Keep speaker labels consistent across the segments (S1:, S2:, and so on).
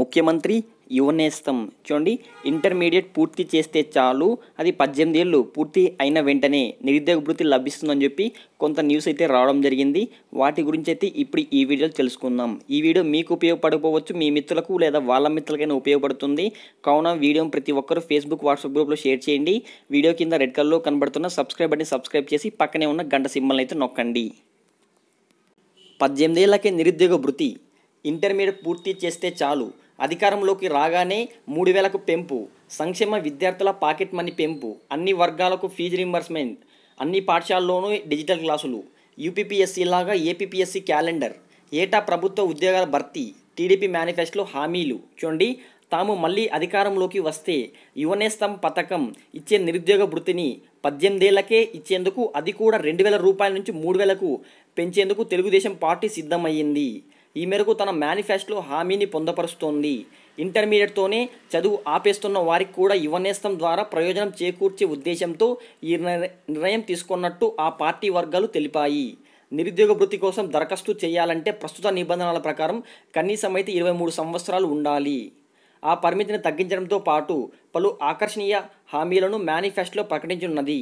S1: ముఖ్యమంత్రి యువనేస్తం. చూడండి ఇంటర్మీడియట్ పూర్తి చేస్తే చాలు. అది పద్దెనిమిది ఏళ్ళు పూర్తి అయిన వెంటనే నిరుద్యోగ భృతి లభిస్తుందని చెప్పి కొంత న్యూస్ అయితే రావడం జరిగింది. వాటి గురించి అయితే ఇప్పుడు ఈ వీడియోలో తెలుసుకుందాం. ఈ వీడియో మీకు ఉపయోగపడకపోవచ్చు మీ మిత్రులకు లేదా వాళ్ళ మిత్రులకైనా ఉపయోగపడుతుంది. కావున వీడియో ప్రతి ఒక్కరు ఫేస్బుక్ వాట్సాప్ గ్రూప్లో షేర్ చేయండి. వీడియో కింద రెడ్ కలర్లో కనబడుతున్న సబ్స్క్రైబ్ అని సబ్స్క్రైబ్ చేసి పక్కనే ఉన్న గంట సింబల్ని అయితే నొక్కండి. పద్దెనిమిదేళ్ళకే నిరుద్యోగ భృతి ఇంటర్మీడియట్ పూర్తి చేస్తే చాలు. అధికారంలోకి రాగానే మూడు వేలకు పెంపు సంక్షేమ విద్యార్థుల పాకెట్ మనీ పెంపు అన్ని వర్గాలకు ఫీజు రింబర్స్మెంట్ అన్ని పాఠశాలల్లోనూ డిజిటల్ క్లాసులు యూపీపీఎస్సీ లాగా ఏపీపీఎస్సీ క్యాలెండర్ ఏటా ప్రభుత్వ ఉద్యోగాల భర్తీ టీడీపీ మేనిఫెస్టోలో హామీలు. చూడండి తాము మళ్ళీ అధికారంలోకి వస్తే యువనేస్తం పథకం ఇచ్చే నిరుద్యోగ వృత్తిని పద్దెనిమిదేళ్ళకే ఇచ్చేందుకు అది కూడా రెండు వేల రూపాయల నుంచి మూడు వేలకు పెంచేందుకు తెలుగుదేశం పార్టీ సిద్ధమయ్యింది. ఈ మేరకు తన మేనిఫెస్టోలో హామీని పొందపరుస్తోంది. ఇంటర్మీడియట్తోనే చదువు ఆపేస్తున్న వారికి కూడా యువనేస్తం ద్వారా ప్రయోజనం చేకూర్చే ఉద్దేశంతో ఈ నిర్ణయం తీసుకున్నట్టు ఆ పార్టీ వర్గాలు తెలిపాయి. నిరుద్యోగ వృత్తి కోసం దరఖాస్తు చేయాలంటే ప్రస్తుత నిబంధనల ప్రకారం కనీసం అయితే ఇరవై మూడు సంవత్సరాలు ఉండాలి. ఆ పరిమితిని తగ్గించడంతో పాటు పలు ఆకర్షణీయ హామీలను మేనిఫెస్టోలో ప్రకటించనున్నది.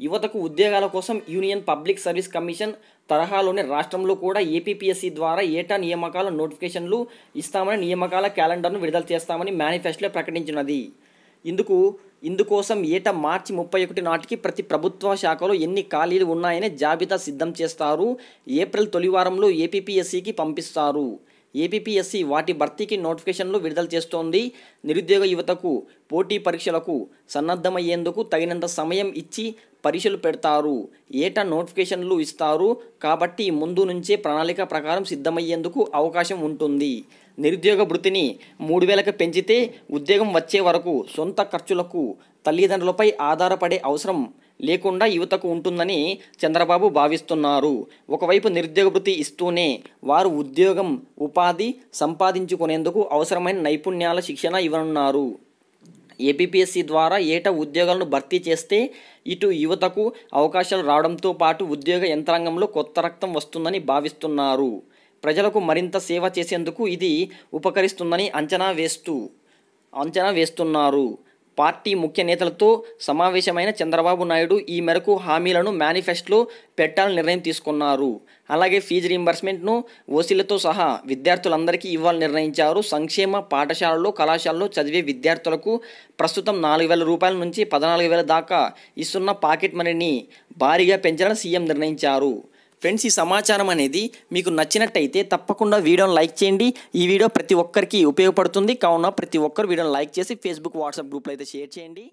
S1: యువతకు ఉద్యోగాల కోసం యూనియన్ పబ్లిక్ సర్వీస్ కమిషన్ తరహాలోనే రాష్ట్రంలో కూడా ఏపీపీఎస్సీ ద్వారా ఏటా నియామకాల నోటిఫికేషన్లు ఇస్తామని నియామకాల క్యాలెండర్ను విడుదల చేస్తామని మేనిఫెస్టోలో ప్రకటించినది. ఇందుకు ఇందుకోసం ఏటా మార్చి ముప్పై ఒకటి నాటికి ప్రతి ప్రభుత్వ శాఖలో ఎన్ని ఖాళీలు ఉన్నాయనే జాబితా సిద్ధం చేస్తారు. ఏప్రిల్ తొలివారంలో ఏపీపీఎస్సీకి పంపిస్తారు. ఏపీపీఎస్సీ వాటి భర్తీకి నోటిఫికేషన్లు విడుదల చేస్తోంది. నిరుద్యోగ యువతకు పోటీ పరీక్షలకు సన్నద్ధమయ్యేందుకు తగినంత సమయం ఇచ్చి పరీక్షలు పెడతారు. ఏటా నోటిఫికేషన్లు ఇస్తారు. కాబట్టి ముందు నుంచే ప్రణాళిక ప్రకారం సిద్ధమయ్యేందుకు అవకాశం ఉంటుంది. నిరుద్యోగ వృత్తిని మూడు వేలకు పెంచితే ఉద్యోగం వచ్చే వరకు సొంత ఖర్చులకు తల్లిదండ్రులపై ఆధారపడే అవసరం లేకుండా యువతకు ఉంటుందని చంద్రబాబు భావిస్తున్నారు. ఒకవైపు నిరుద్యోగ వృత్తి ఇస్తూనే వారు ఉద్యోగం ఉపాధి సంపాదించుకునేందుకు అవసరమైన నైపుణ్యాల శిక్షణ ఇవ్వనున్నారు. ఏపీపీఎస్సీ ద్వారా ఏటా ఉద్యోగాలను భర్తీ చేస్తే ఇటు యువతకు అవకాశాలు రావడంతో పాటు ఉద్యోగ యంత్రాంగంలో కొత్త రక్తం వస్తుందని భావిస్తున్నారు. ప్రజలకు మరింత సేవ చేసేందుకు ఇది ఉపకరిస్తుందని అంచనా వేస్తూ అంచనా వేస్తున్నారు. పార్టీ ముఖ్య నేతలతో సమావేశమైన చంద్రబాబు నాయుడు ఈ మేరకు హామీలను మేనిఫెస్టోలో పెట్టాలని నిర్ణయం తీసుకున్నారు. అలాగే ఫీజు రీంబర్స్మెంట్ను ఓసీలతో సహా విద్యార్థులందరికీ ఇవ్వాలని నిర్ణయించారు. సంక్షేమ పాఠశాలలో కళాశాలలో చదివే విద్యార్థులకు ప్రస్తుతం నాలుగు వేల రూపాయల నుంచి పద్నాలుగు వేల దాకా ఇస్తున్న పాకెట్ మనీని భారీగా పెంచాలని సీఎం నిర్ణయించారు. ఫ్రెండ్స్ ఈ సమాచారం అనేది మీకు నచ్చినట్టయితే తప్పకుండా వీడియోని లైక్ చేయండి. ఈ వీడియో ప్రతి ఒక్కరికి ఉపయోగపడుతుంది. కావున ప్రతి ఒక్కరు వీడియోని లైక్ చేసి ఫేస్బుక్ వాట్సాప్ గ్రూప్లో అయితే షేర్ చేయండి.